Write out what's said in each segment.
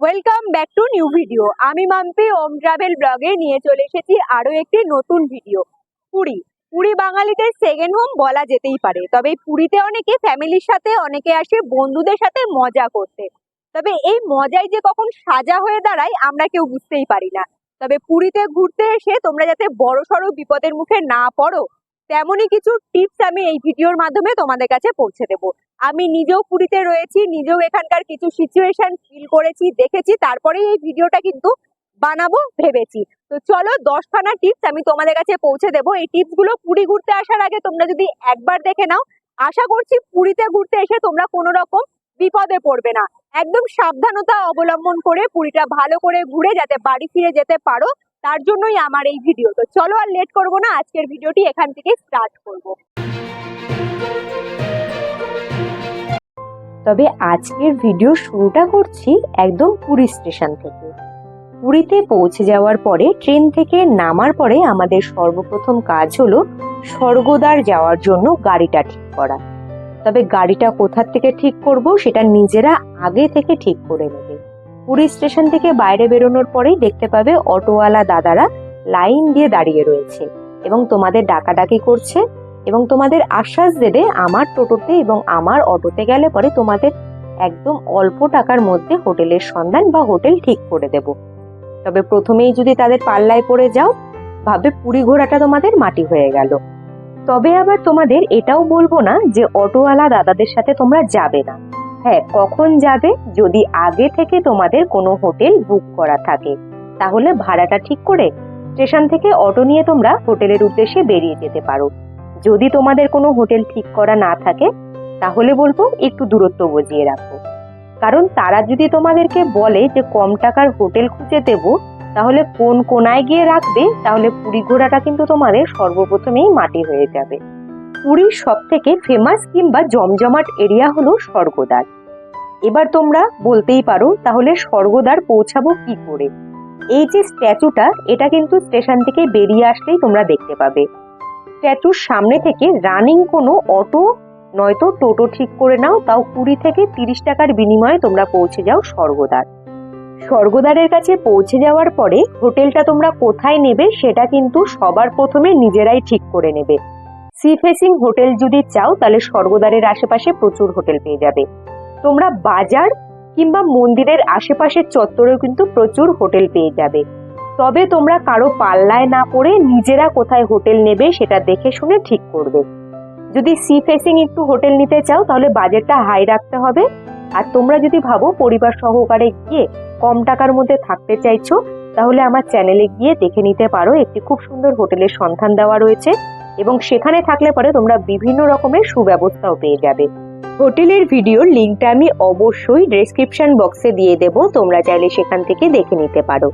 Welcome back to new video আমি মাম্পি ওম travel ব্লগে নিয়ে চলে এসেছি আরও একটি নতুন ভিডিও পুরী। পুরী বাঙালিদের সেকেন্ড হোম বলা যেতেই পারে। তবে পুরীতে অনেকে ফ্যামিলির সাথে, অনেকে আসে বন্ধুদের সাথে মজা করতে। তবে এই মজাই যে কখন সাজা হয়ে দাঁড়ায়, আমরা কেউ বুঝতেই পারি না। তবে পুরীতে ঘুরতে এসে তোমরা যাতে বড় সড়ো বিপদের মুখে না পড়ো তেমনই কিছু টিপস আমি এই ভিডিওর মাধ্যমে তোমাদের কাছে পৌঁছে দেবো। আমি নিজেও পুরীতে রয়েছি, নিজেও এখানকার কিছু সিচুয়েশন ফিল করেছি, দেখেছি তারপরে এই ভিডিওটা কিন্তু বানাবো ভেবেছি। তো চলো, দশখানা টিপস আমি তোমাদের কাছে পৌঁছে দেবো। এই টিপসগুলো পুরী ঘুরতে আসার আগে তোমরা যদি একবার দেখে নাও, আশা করছি পুরীতে ঘুরতে এসে তোমরা কোনো রকম বিপদে পড়বে না। একদম সাবধানতা অবলম্বন করে পুরীটা ভালো করে ঘুরে যাতে বাড়ি ফিরে যেতে পারো। তার জন্যই আমার এই ভিডিও তো চলো আর লেট করব না, আজকের ভিডিওটি এখান থেকে স্টার্ট করব। তবে আজকের ভিডিও শুরুটা করছি একদম পুরী স্টেশন থেকে। পুরীতে পৌঁছে যাওয়ার পরে ট্রেন থেকে নামার পরে আমাদের সর্বপ্রথম কাজ হলো স্বর্গদ্বার যাওয়ার জন্য গাড়িটা ঠিক করা। তবে গাড়িটা কোথার থেকে ঠিক করব, সেটা নিজেরা আগে থেকে ঠিক করে নেবে। পুরী স্টেশন থেকে বাইরে বেরোনোর পরেই দেখতে পাবে অটোওয়ালা দাদারা লাইন দিয়ে দাঁড়িয়ে রয়েছে এবং তোমাদের ডাকাডাকি করছে এবং তোমাদের আশ্বাস দেবে আমার টোটোতে এবং আমার অটোতে গেলে পরে তোমাদের একদম অল্প টাকার মধ্যে হোটেলের সন্ধান বা হোটেল ঠিক করে দেব। তবে প্রথমেই যদি তাদের পাল্লায় পড়ে যাও ভাবে পুরী ঘোড়াটা তোমাদের মাটি হয়ে গেল। তবে আবার তোমাদের এটাও বলব না যে অটোওয়ালা দাদাদের সাথে তোমরা যাবে না। হ্যাঁ কখন যাবে? যদি আগে থেকে তোমাদের কোনো হোটেল বুক করা থাকে, তাহলে ভাড়াটা ঠিক করে স্টেশন থেকে অটো নিয়ে তোমরা হোটেলের উদ্দেশ্যে বেরিয়ে যেতে পারো। যদি তোমাদের কোনো হোটেল ঠিক করা না থাকে, তাহলে বলব একটু দূরত্ব বজিয়ে রাখো। কারণ তারা যদি তোমাদেরকে বলে যে কম টাকার হোটেল খুঁজে দেব, তাহলে কোন কোনায় গিয়ে রাখবে? তাহলে পুরী ঘোড়াটা কিন্তু তোমাদের সর্বপ্রথমেই মাটি হয়ে যাবে। পুরীর সব থেকে ফেমাস কিংবা জমজমাট এরিয়া হলো স্বর্গদ্বার। এবার তোমরা বলতেই পারো, তাহলে স্বর্গদ্বার পৌঁছাবো কি করে? এই যে স্ট্যাচুটা এটা কিন্তু স্টেশন থেকে বেরিয়ে আসলেই তোমরা দেখতে পাবে। স্ট্যাচুর সামনে থেকে রানিং কোনো অটো নয়তো টোটো ঠিক করে নাও, তাও কুড়ি থেকে তিরিশ টাকার বিনিময়ে তোমরা পৌঁছে যাও স্বর্গদ্বার। স্বর্গদ্বারের কাছে পৌঁছে যাওয়ার পরে হোটেলটা তোমরা কোথায় নেবে, সেটা কিন্তু সবার প্রথমে নিজেরাই ঠিক করে নেবে। সি ফেসিং হোটেল যদি চাও, তাহলে স্বর্গদ্বারের আশেপাশে প্রচুর হোটেল পেয়ে যাবে। তোমরা বাজার কিংবা মন্দিরের আশেপাশের চত্বরেও কিন্তু প্রচুর হোটেল পেয়ে যাবে। তবে তোমরা কারও পাল্লায় না পড়ে নিজেরা কোথায় হোটেল নেবে সেটা দেখে শুনে ঠিক করবে। যদি সি ফেসিং একটু হোটেল নিতে চাও, তাহলে বাজেটটা হাই রাখতে হবে। আর তোমরা যদি ভাবো পরিবার সহকারে গিয়ে কম টাকার মধ্যে থাকতে চাইছো, তাহলে আমার চ্যানেলে গিয়ে দেখে নিতে পারো। একটি খুব সুন্দর হোটেলের সন্ধান দেওয়া রয়েছে। এবং সেখানে থাকলে পরে তোমরা বিভিন্ন রকমের সুব্যবস্থাও পেয়ে যাবে। হোটেলের ভিডিওর লিঙ্কটা আমি অবশ্যই ডেসক্রিপশন বক্সে দিয়ে দেব, তোমরা চাইলে সেখান থেকে দেখে নিতে পারো।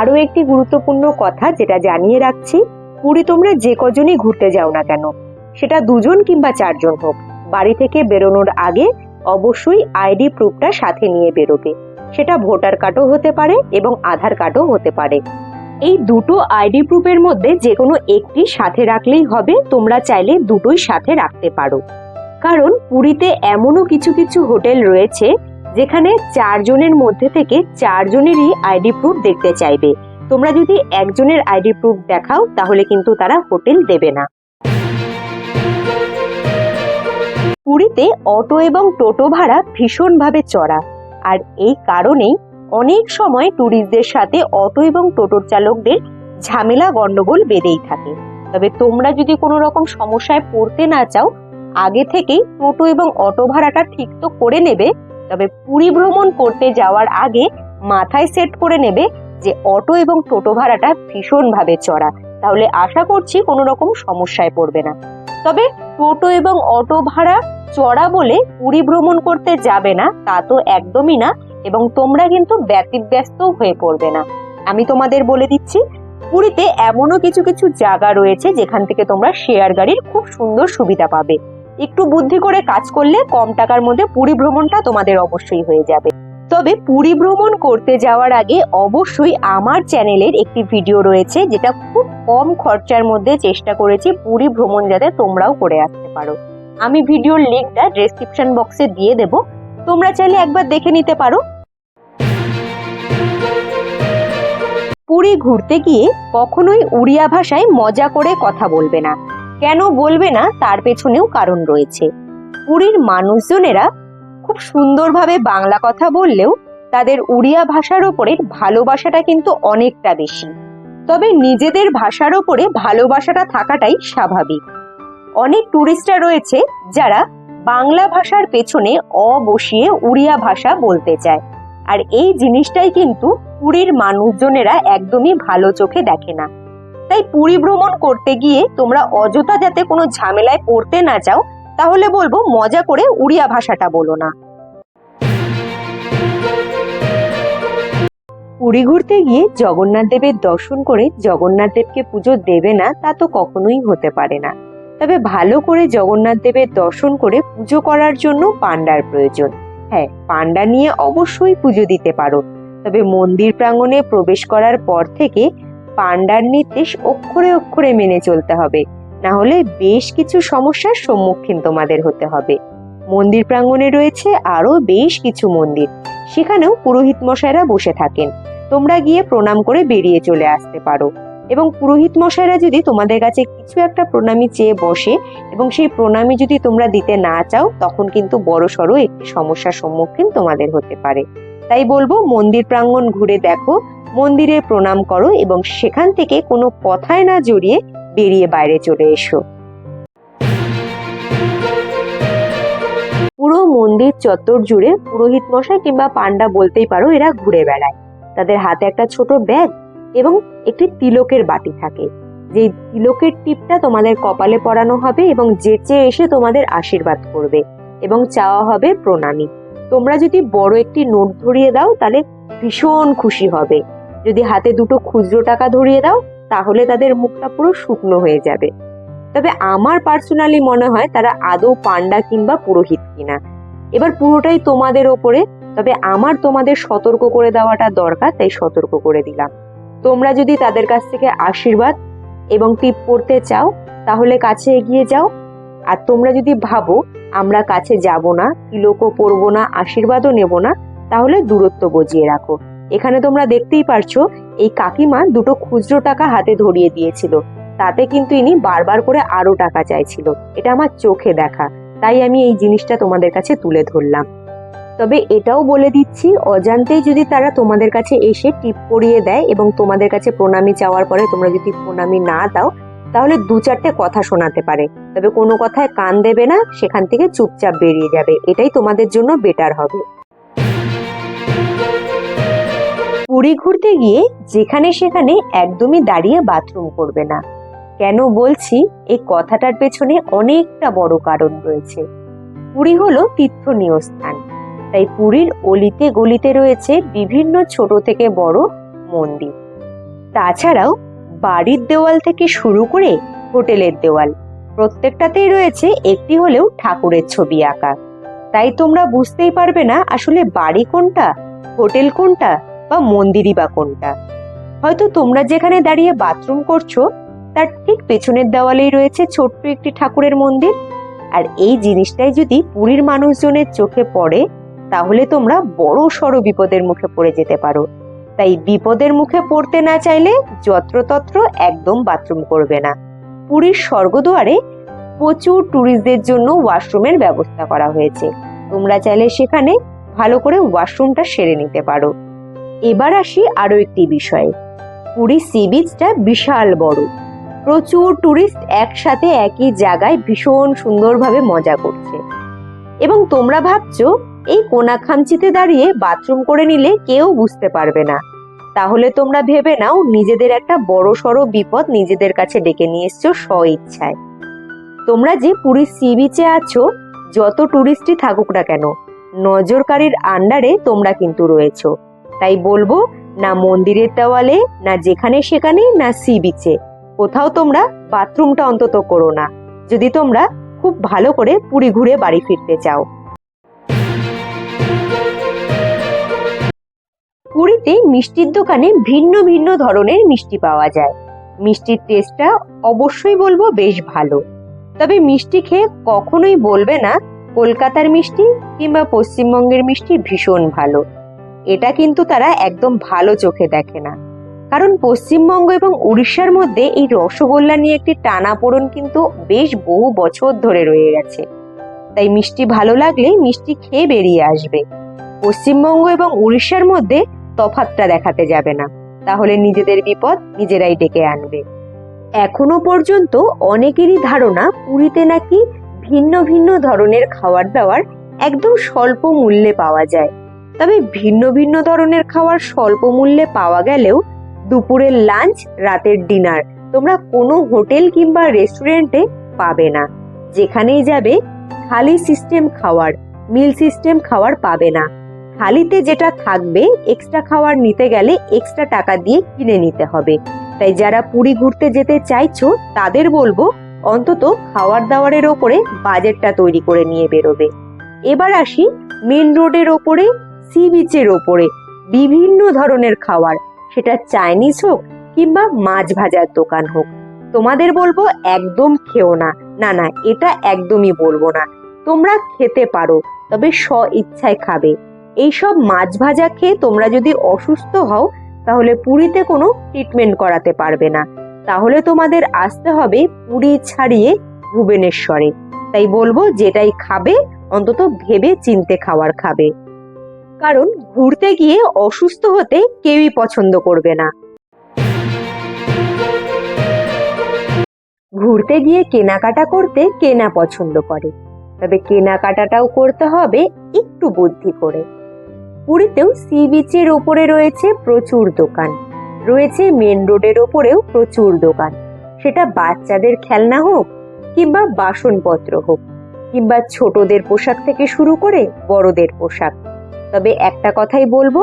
আরও একটি গুরুত্বপূর্ণ কথা যেটা জানিয়ে রাখছি, পুরী তোমরা যে কজনই ঘুরতে যাও না কেন, সেটা দুজন কিংবা চারজন হোক, বাড়ি থেকে বেরোনোর আগে অবশ্যই আইডি প্রুফটা সাথে নিয়ে বেরোবে। সেটা ভোটার কার্ডও হতে পারে এবং আধার কার্ডও হতে পারে। এই দুটো আইডি প্রুফের মধ্যে যে কোনো একটি সাথে রাখলেই হবে, তোমরা চাইলে দুটোই সাথে রাখতে পারো। কারণ পুরীতে এমনও কিছু কিছু হোটেল রয়েছে, যেখানে চারজনের মধ্যে থেকে চারজনেরই আইডি প্রুফ দেখতে চাইবে। তোমরা যদি একজনের আইডি প্রুফ দেখাও, তাহলে কিন্তু তারা হোটেল দেবে না। পুরীতে অটো এবং টোটো ভাড়া ভীষণভাবে চড়া। আর এই কারণেই অনেক সময় ট্যুরিস্টদের সাথে অটো এবং টোটোর চালকদের ঝামেলা, গন্ডগোল বেঁধেই থাকে। তবে তোমরা যদি কোনো রকম সমস্যায় পড়তে না চাও, আগে থেকেই টোটো এবং অটো ভাড়াটা ঠিক তো করে নেবে, তবে পুরী ভ্রমণ করতে যাওয়ার আগে মাথায় সেট করে নেবে যে অটো এবং টোটো ভাড়াটা ভীষণভাবে চড়া। তাহলে আশা করছি কোনো রকম সমস্যায় পড়বে না। তবে টোটো এবং অটো ভাড়া চড়া বলে পুরী ভ্রমণ করতে যাবে না, তা তো একদমই না। এবং তোমরা কিন্তু ব্যতিব্যস্ত হয়ে পড়বে না। আমি তোমাদের বলে দিচ্ছি, পুরীতে এমনও কিছু কিছু জায়গা রয়েছে যেখান থেকে তোমরা শেয়ার গাড়ির খুব সুন্দর সুবিধা পাবে। একটু বুদ্ধি করে কাজ করলে কম টাকার মধ্যে পুরী ভ্রমণটা তোমাদের অবশ্যই হয়ে যাবে। তবে পুরী ভ্রমণ করতে যাওয়ার আগে অবশ্যই আমার চ্যানেলের একটি ভিডিও রয়েছে যেটা খুব কম খরচার মধ্যে চেষ্টা করেছি পুরী ভ্রমণ যাতে তোমরাও করে আসতে পারো। আমি ভিডিওর লিঙ্কটা ডেসক্রিপশন বক্সে দিয়ে দেব। তোমরা চাইলে একবার দেখে নিতে পারো। ঘুরতে গিয়ে কখনোই উড়িয়া ভাষায় মজা করে কথা বলবে না। কেন বলবে না তার পেছনেও কারণ রয়েছে। পুরীর মানুষজনেরা খুব সুন্দরভাবে বাংলা কথা বললেও তাদের উড়িয়া ভাষার ওপরে ভালোবাসাটা কিন্তু অনেকটা বেশি। তবে নিজেদের ভাষার ওপরে ভালোবাসাটা থাকাটাই স্বাভাবিক। অনেক টুরিস্টরা রয়েছে যারা বাংলা ভাষার পেছনে অ বসিয়ে উড়িয়া ভাষা বলতে চায়। আর এই জিনিসটাই কিন্তু পুরীর মানুষজনেরা একদমই ভালো চোখে দেখে না। তাই পুরী ভ্রমণ করতে গিয়ে তোমরা অযথা যাতে কোনো ঝামেলায় পড়তে না যাও তাহলে বলব মজা করে উড়িয়া ভাষাটা বলো না। পুরী ঘুরতে গিয়ে জগন্নাথ দেবের দর্শন করে জগন্নাথ দেবকে পুজো দেবে না, তা তো কখনোই হতে পারে না। তবে ভালো করে জগন্নাথ দেবের দর্শন করে পুজো করার জন্য পান্ডার প্রয়োজন। হ্যাঁ পান্ডা নিয়ে অবশ্যই পুজো দিতে পারো। তবে মন্দির প্রাঙ্গণে প্রবেশ করার পর থেকে পান্ডার নির্দেশ অক্ষরে অক্ষরে মেনে চলতে হবে। না হলে বেশ কিছু সমস্যার সম্মুখীন তোমাদের হতে হবে। মন্দির প্রাঙ্গণে রয়েছে আরও বেশ কিছু মন্দির। সেখানেও পুরোহিত মশাইরা বসে থাকেন। তোমরা গিয়ে প্রণাম করে বেরিয়ে চলে আসতে পারো। এবং পুরোহিত মশাইরা যদি তোমাদের কাছে কিছু একটা প্রণামী চেয়ে বসে এবং সেই প্রণামী যদি তোমরা দিতে না চাও, তখন কিন্তু বড় সড়ো একটি সমস্যার সম্মুখীন তোমাদের হতে পারে। তাই বলব, মন্দির প্রাঙ্গণ ঘুরে দেখো, মন্দিরে প্রণাম করো এবং সেখান থেকে কোনো কথায় না জড়িয়ে বেরিয়ে বাইরে চলে এসো। পুরো মন্দির চত্বর জুড়ে পুরোহিত মশাই কিংবা পান্ডা বলতেই পারো এরা ঘুরে বেড়ায়। তাদের হাতে একটা ছোট ব্যাগ এবং একটি তিলকের বাটি থাকে। যে তিলকের টিপটা তোমাদের কপালে পরানো হবে এবং যেচে এসে তোমাদের আশীর্বাদ করবে এবং চাওয়া হবে প্রণামী। তোমরা যদি বড় একটি নোট ধরিয়ে দাও, তাহলে ভীষণ খুশি হবে। যদি হাতে দুটো খুচরো টাকা ধরিয়ে দাও, তাহলে তাদের মুখটা পুরো শুকনো হয়ে যাবে। তবে আমার পার্সোনালি মনে হয় তারা আদৌ পান্ডা কিংবা পুরোহিত কিনা। এবার পুরোটাই তোমাদের ওপরে, তবে আমার তোমাদের সতর্ক করে দেওয়াটা দরকার, তাই সতর্ক করে দিলাম। তোমরা যদি তাদের কাছ থেকে আশীর্বাদ এবং টিপ পড়তে চাও, তাহলে কাছে এগিয়ে যাও। আর তোমরা যদি ভাবো আমরা কাছে যাব না, তিলকও পরবো না, আশীর্বাদও নেব না, তাহলে দূরত্ব বজিয়ে রাখো। এখানে তোমরা দেখতেই পারছ, এই কাকিমা দুটো খুচরো টাকা হাতে ধরিয়ে দিয়েছিল। তাতে কিন্তু ইনি বারবার করে আরও টাকা চাইছিল। এটা আমার চোখে দেখা, তাই আমি এই জিনিসটা তোমাদের কাছে তুলে ধরলাম। তবে এটাও বলে দিচ্ছি, অজান্তেই যদি তারা তোমাদের কাছে এসে টিপ পরিয়ে দেয় এবং তোমাদের কাছে প্রণামী চাওয়ার পরে তোমরা যদি প্রণামী না দাও তাহলে দু চারটে কথা শোনাতে পারে। তবে কোনো কথায় কান দেবে না, সেখান থেকে চুপচাপ বেরিয়ে যাবে। এটাই তোমাদের জন্য বেটার হবে। পুরী ঘুরতে গিয়ে যেখানে সেখানে একদমই দাঁড়িয়ে বাথরুম করবে না। কেন বলছি? এই কথাটার পেছনে অনেকটা বড় কারণ রয়েছে। পুরী হলো তীর্থনীয় স্থান। তাই পুরীর অলিতে গলিতে রয়েছে বিভিন্ন ছোট থেকে বড় মন্দির। তাছাড়াও বাড়ির দেওয়াল থেকে শুরু করে হোটেলের দেওয়াল। প্রত্যেকটাতেই রয়েছে একটি হলেও ঠাকুরের ছবি আঁকা। তাই তোমরা বুঝতেই পারবে না আসলে বাড়ি কোনটা, হোটেল কোনটা বা মন্দিরই বা কোনটা। হয়তো তোমরা যেখানে দাঁড়িয়ে বাথরুম করছ, তার ঠিক পেছনের দেওয়ালেই রয়েছে ছোট্ট একটি ঠাকুরের মন্দির। আর এই জিনিসটাই যদি পুরীর মানুষজনের চোখে পড়ে, তাহলে তোমরা বড় সড় বিপদের মুখে পড়ে যেতে পারো। তাই বিপদের মুখে পড়তে না চাইলে যত্রতত্র একদম বাথরুম করবে না। পুরীর স্বর্গদুয়ারে প্রচুর ট্যুরিস্টদের জন্য ওয়াশরুমের ব্যবস্থা করা হয়েছে। তোমরা চাইলে সেখানে ভালো করে ওয়াশরুমটা সেরে নিতে পারো। এবার আসি আরও একটি বিষয়ে। পুরী সি বিচটা বিশাল বড়। প্রচুর টুরিস্ট একসাথে একই জায়গায় ভীষণ সুন্দরভাবে মজা করছে। এবং তোমরা ভাবছ এই কোনা খামচিতে দাঁড়িয়ে বাথরুম করে নিলে কেউ বুঝতে পারবে না। তাহলে তোমরা ভেবে নাও, নিজেদের একটা বড় সড়ো বিপদ নিজেদের কাছে ডেকে নিয়ে এসছো স্ব ইচ্ছায় তোমরা যে পুরীর সি বিচে আছো, যত টুরিস্টই থাকুক না কেন, নজরকারীর আন্ডারে তোমরা কিন্তু রয়েছো। তাই বলব, না মন্দিরের দেওয়ালে, না যেখানে সেখানে, না সি বিচে। কোথাও তোমরা বাথরুমটা অন্তত করো না। যদি তোমরা খুব ভালো করে পুরী ঘুরে বাড়ি ফিরতে চাও। পুরীতে মিষ্টির দোকানে ভিন্ন ভিন্ন ধরনের মিষ্টি পাওয়া যায়। মিষ্টির টেস্টটা অবশ্যই বলব বেশ ভালো। তবে মিষ্টি খেয়ে কখনোই বলবে না কলকাতার মিষ্টি কিংবা পশ্চিমবঙ্গের মিষ্টি ভীষণ ভালো। এটা কিন্তু তারা একদম ভালো চোখে দেখে না। কারণ পশ্চিমবঙ্গ এবং উড়িষ্যার মধ্যে এই রসগোল্লা নিয়ে একটি টানাপোড়ন কিন্তু বেশ বহু বছর ধরে রয়ে গেছে। তাই মিষ্টি ভালো লাগলে মিষ্টি খেয়ে বেরিয়ে আসবে। পশ্চিমবঙ্গ এবং উড়িষ্যার মধ্যে তফাতটা দেখাতে যাবে না। তাহলে নিজেদের বিপদ নিজেরাই ডেকে আনবে। এখনও পর্যন্ত অনেকেরই ধারণা পুরীতে নাকি ভিন্ন ভিন্ন ধরনের খাবার দাবার একদম স্বল্প মূল্যে পাওয়া যায়। তবে ভিন্ন ভিন্ন ধরনের খাবার স্বল্প মূল্যে পাওয়া গেলেও দুপুরের লাঞ্চ, রাতের ডিনার তোমরা কোনো হোটেল কিংবা রেস্টুরেন্টে পাবে না। যেখানেই যাবে থালি সিস্টেম খাওয়ার মিল সিস্টেম খাওয়ার পাবে না। থালিতে যেটা থাকবে এক্সট্রা খাওয়ার নিতে গেলে এক্সট্রা টাকা দিয়ে কিনে নিতে হবে। তাই যারা পুরী ঘুরতে যেতে চাইছো, তাদের বলব, অন্তত খাওয়ার দাওয়ারের ওপরে বাজেটটা তৈরি করে নিয়ে বেরোবে। এবার আসি মেন রোডের ওপরে সি বিচের ওপরে। বিভিন্ন ধরনের খাবার সেটা চাইনিজ হোক কিংবা মাছ ভাজার দোকান হোক। তোমাদের বলব, একদম খেও না। না না, এটা একদমই বলব না। তোমরা খেতে পারো, তবে স্ব ইচ্ছায় খাবে। এইসব মাছ ভাজা খেয়ে তোমরা যদি অসুস্থ হও, তাহলে পুরীতে কোনো ট্রিটমেন্ট করাতে পারবে না। তাহলে তোমাদের আসতে হবে পুরী ছাড়িয়ে ভুবনেশ্বরে। তাই বলব, যেটাই খাবে, অন্তত ভেবে চিনতে খাওয়ার খাবে। কারণ ঘুরতে গিয়ে অসুস্থ হতে কেউই পছন্দ করবে না। ঘুরতে গিয়ে কেনাকাটা করতে কেনা পছন্দ করে। তবে কেনাকাটাটাও করতে হবে একটু বুদ্ধি করে। পুরীতেও সি বিচের ওপরে রয়েছে প্রচুর দোকান। রয়েছে মেন রোডের ওপরেও প্রচুর দোকান। সেটা বাচ্চাদের খেলনা হোক কিংবা বাসনপত্র হোক, কিংবা ছোটদের পোশাক থেকে শুরু করে বড়দের পোশাক। তবে একটা কথাই বলব,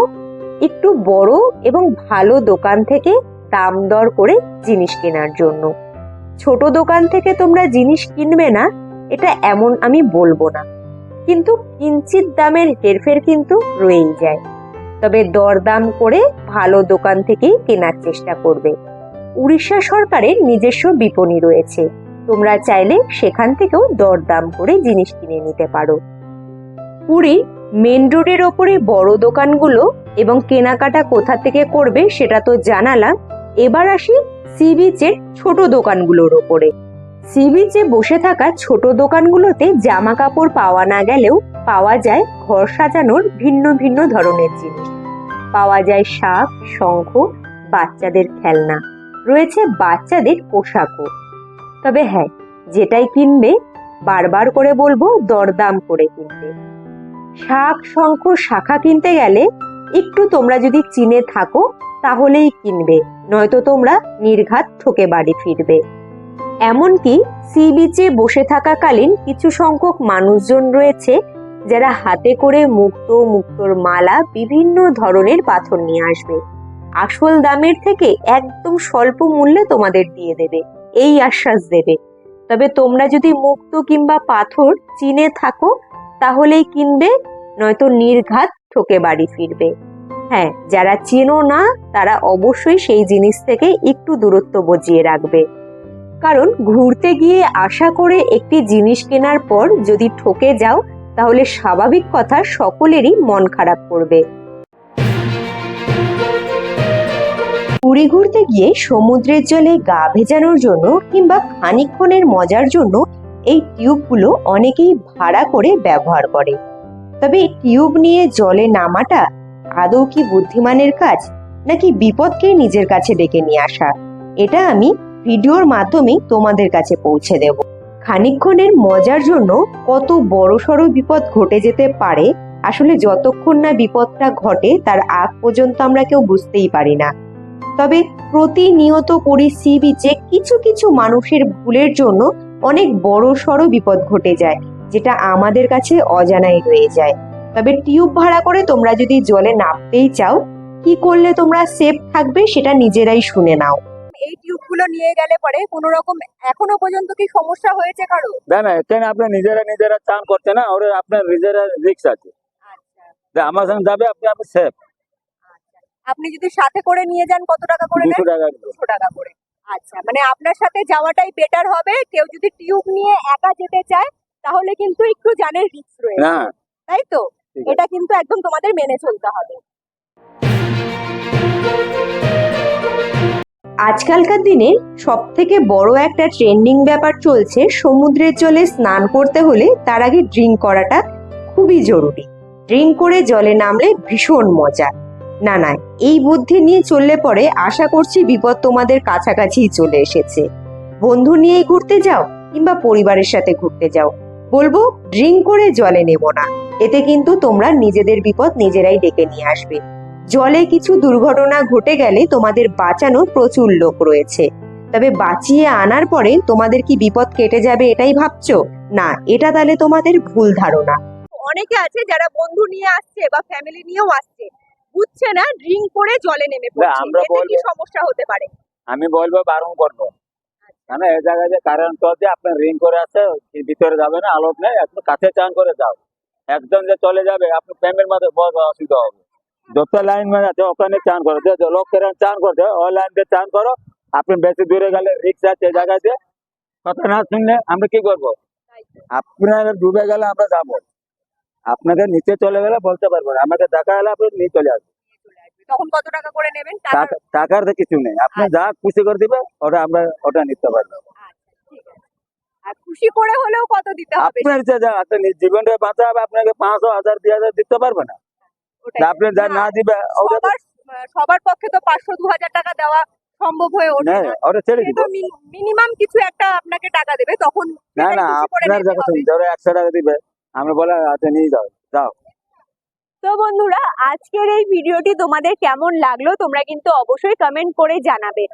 একটু বড় এবং ভালো দোকান থেকে দাম দর করে জিনিস কেনার জন্য। ছোট দোকান থেকে তোমরা জিনিস কিনবে না, এটা এমন আমি বলব না। কিন্তু কিঞ্চিত দামের হেরফের কিন্তু রয়েই যায়। তবে দরদাম করে ভালো দোকান থেকেই কেনার চেষ্টা করবে। উড়িষ্যা সরকারের নিজস্ব বিপণী রয়েছে। তোমরা চাইলে সেখান থেকেও দরদাম করে জিনিস কিনে নিতে পারো। পুরী মেন রোডের ওপরে বড় দোকানগুলো এবং কেনাকাটা কোথা থেকে করবে সেটা তো জানালাম। এবার আসি সি বিচের ছোট দোকানগুলোর ওপরে। সি বিচে বসে থাকা ছোট দোকানগুলোতে জামা কাপড় পাওয়া না গেলেও পাওয়া যায় ঘর সাজানোর ভিন্ন ভিন্ন ধরনের জিনিস। পাওয়া যায় শাক শঙ্খ, বাচ্চাদের খেলনা। রয়েছে বাচ্চাদের পোশাকও। তবে হ্যাঁ যেটাই কিনবে, বারবার করে বলব, দরদাম করে কিনবে। শাক শঙ্খ, শাখা কিনতে গেলে একটু তোমরা যদি চিনে থাকো, তাহলেই কিনবে। নয়তো তোমরা নির্ঘাত ঠকে বাড়ি ফিরবে। এমনকি সি বিচে বসে থাকাকালীন কিছু সংখ্যক মানুষজন রয়েছে যারা হাতে করে মুক্ত মুক্তোর মালা বিভিন্ন ধরনের পাথর নিয়ে আসবে। আসল দামের থেকে একদম স্বল্প মূল্যে তোমাদের দিয়ে দেবে। এই আশ্বাস দেবে। তবে তোমরা যদি মুক্ত কিংবা পাথর চিনে থাকো, তাহলেই কিনবে, নয়তো নির্ঘাত ঠকে বাড়ি ফিরবে। হ্যাঁ যারা চেনো না, তারা অবশ্যই সেই জিনিস থেকে একটু দূরত্ব বজিয়ে রাখবে। কারণ ঘুরতে গিয়ে আশা করে একটি জিনিস কেনার পর যদি ঠকে যাও, তাহলে স্বাভাবিক কথা সকলেরই মন খারাপ করবে। পুরী ঘুরতে গিয়ে সমুদ্রের জলে গা ভেজানোর জন্য কিংবা খানিকক্ষণের মজার জন্য এই টিউবগুলো অনেকেই ভাড়া করে ব্যবহার করে। তবে টিউব নিয়ে জলে নামাটা আদৌ কি বুদ্ধিমানের কাজ, নাকি বিপদকে নিজের কাছে ডেকে নিয়ে আসা? এটা আমি ভিডিওর মাধ্যমেই তোমাদের কাছে পৌঁছে দেব। খানিকক্ষণের মজার জন্য কত বড় সড়ো বিপদ ঘটে যেতে পারে, আসলে যতক্ষণ না বিপদটা ঘটে, তার আগ পর্যন্ত আমরা কেউ বুঝতেই পারি না। তবে প্রতিনিয়ত পরি সি বিচে কিছু কিছু মানুষের ভুলের জন্য অনেক বড় সড়ো বিপদ ঘটে যায়, যেটা আমাদের কাছে অজানাই রয়ে যায়। তবে টিউব ভাড়া করে তোমরা যদি জলে নামতেই চাও, কি করলে তোমরা সেফ থাকবে সেটা নিজেরাই শুনে নাও। এই নিয়ে গেলে পরে কোনো রকম এখনও পর্যন্ত কি সমস্যা হয়েছে কারও? না না এখানে আপনি নিজেরা নিজেরা চান করছে না ওর আপনার নিজেরা রিক্স আছে। আচ্ছা। আমার সঙ্গে যাবে আপনি আপনি সেফ আপনি যদি সাথে করে নিয়ে যান কত টাকা করে দুশো টাকা। দুশো টাকা করে। আচ্ছা মানে আপনার সাথে যাওয়াটাই বেটার হবে। কেউ যদি টিউব নিয়ে একা যেতে চায় তাহলে কিন্তু একটু জানের রিস্ক রয়েছে। না। তাই তো? এটা কিন্তু একদম তোমাদের মেনে চলতে হবে। আজকালকার দিনে সব থেকে বড় একটা ট্রেন্ডিং ব্যাপার চলছে সমুদ্রের জলে স্নান করতে হলে তার আগে ড্রিঙ্ক করাটা খুবই জরুরি। ড্রিঙ্ক করে জলে নামলে ভীষণ মজা। না না, এই বুদ্ধি নিয়ে চললে পরে আশা করছি বিপদ তোমাদের কাছাকাছিই চলে এসেছে। বন্ধু নিয়েই ঘুরতে যাও কিংবা পরিবারের সাথে ঘুরতে যাও। বলব ড্রিঙ্ক করে জলে নেব না। এতে কিন্তু তোমরা নিজেদের বিপদ নিজেরাই ডেকে নিয়ে আসবে। জলে কিছু দুর্ঘটনা ঘটে গেলে তোমাদের বাঁচানোর প্রচুর লোক রয়েছে। তবে বাঁচিয়ে আনার পরে তোমাদের কি বিপদ কেটে যাবে এটাই ভাবছ? না এটা তাহলে তোমাদের ভুল ধারণা। অনেকে আছে যারা বন্ধু নিয়ে আসছে বা ফ্যামিলি নিয়েও আসছে। বুঝছে না ড্রিঙ্ক করে জলে নেমে পড়ছে। আমরা কি সমস্যা হতে পারে? আমি বলব বারণ করব। কেন এই জায়গায় যে কারণ তো যে আপনার রিং করে আছে ভিতরে যাবে না আলোক নেই একটু কাছে চান করে যাও। একদম যে চলে যাবে আপনার প্রেমের মধ্যে বহুত অসুবিধা হবে। যত লাইন মানে আছে ওখানে চান করো যে যে লোক চান করছে ওই লাইন দিয়ে চান করো আপনি বেশি দূরে গেলে রিক্স আছে জায়গায় দিয়ে কথা না শুনলে আমরা কি করব আপনার ডুবে গেলে আমরা যাব আপনাকে নিচে চলে গেলে বলতে পারব না আমাকে দেখা গেলে আপনি নিয়ে চলে আসবেন তখন কত টাকা করে নেবেন টাকা টাকা- টাকার তো কিছু নেই আপনি যা খুশি করে দিবে ওটা আমরা ওটা নিতে পারব খুশি করে হলেও কত দিতে হবে আপনার যে যা আপনি জীবনটা বাঁচাবে আপনাকে পাঁচশো হাজার দুই হাজার দিতে পারবে না আপনি যা না দিবে সবার পক্ষে তো পাঁচশো দু হাজার টাকা দেওয়া সম্ভব হয়ে ওঠে না না। ওটা ছেড়ে দিব। মিনিমাম কিছু একটা আপনাকে টাকা দেবে তখন না না আপনার যখন ধরো একশো টাকা দিবে আমরা বলে আচ্ছা নিয়ে যাও যাও। তো বন্ধুরা আজকের এই ভিডিওটি তোমাদের কেমন লাগল তোমরা কিন্তু অবশ্যই কমেন্ট করে জানাবে।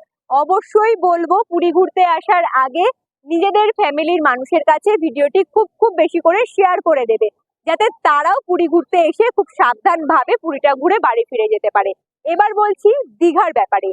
অবশ্যই বলব পুরী ঘুরতে আসার আগে নিজেদের ফ্যামিলির মানুষের কাছে ভিডিওটি খুব খুব বেশি করে শেয়ার করে দেবে। যাতে তারাও পুরী ঘুরতে এসে খুব সাবধানভাবে পুরীটা ঘুরে বাড়ি ফিরে যেতে পারে। এবার বলছি দীঘার ব্যাপারে।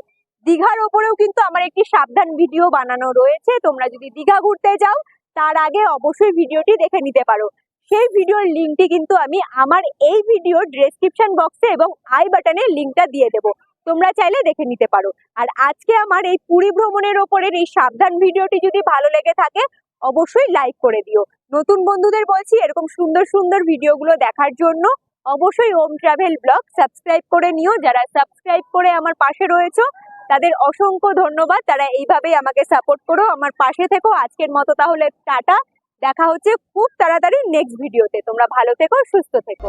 দীঘার ওপরেও কিন্তু আমার একটি সাবধান ভিডিও বানানো রয়েছে। তোমরা যদি দীঘা ঘুরতে যাও, তার আগে অবশ্যই ভিডিওটি দেখে নিতে পারো। সেই ভিডিওর লিঙ্কটি কিন্তু আমি আমার এই ভিডিওর ডেসক্রিপশন বক্সে এবং আই বাটনে লিঙ্কটা দিয়ে দেবো। তোমরা চাইলে দেখে নিতে পারো। আর আজকে আমার এই পুরী ভ্রমণের ওপরের এই সাবধান ভিডিওটি যদি ভালো লেগে থাকে, অবশ্যই লাইক করে দিও। নতুন বন্ধুদের বলছি, এরকম সুন্দর সুন্দর ভিডিওগুলো দেখার জন্য অবশ্যই হোম ট্রাভেল ব্লগ সাবস্ক্রাইব করে নিও। যারা সাবস্ক্রাইব করে আমার পাশে রয়েছো, তাদের অসংখ্য ধন্যবাদ। তারা এইভাবেই আমাকে সাপোর্ট করো। আমার পাশে থেকো। আজকের মতো তাহলে টাটা। দেখা হচ্ছে খুব তাড়াতাড়ি নেক্সট ভিডিওতে তোমরা ভালো থেকো, সুস্থ থেকো।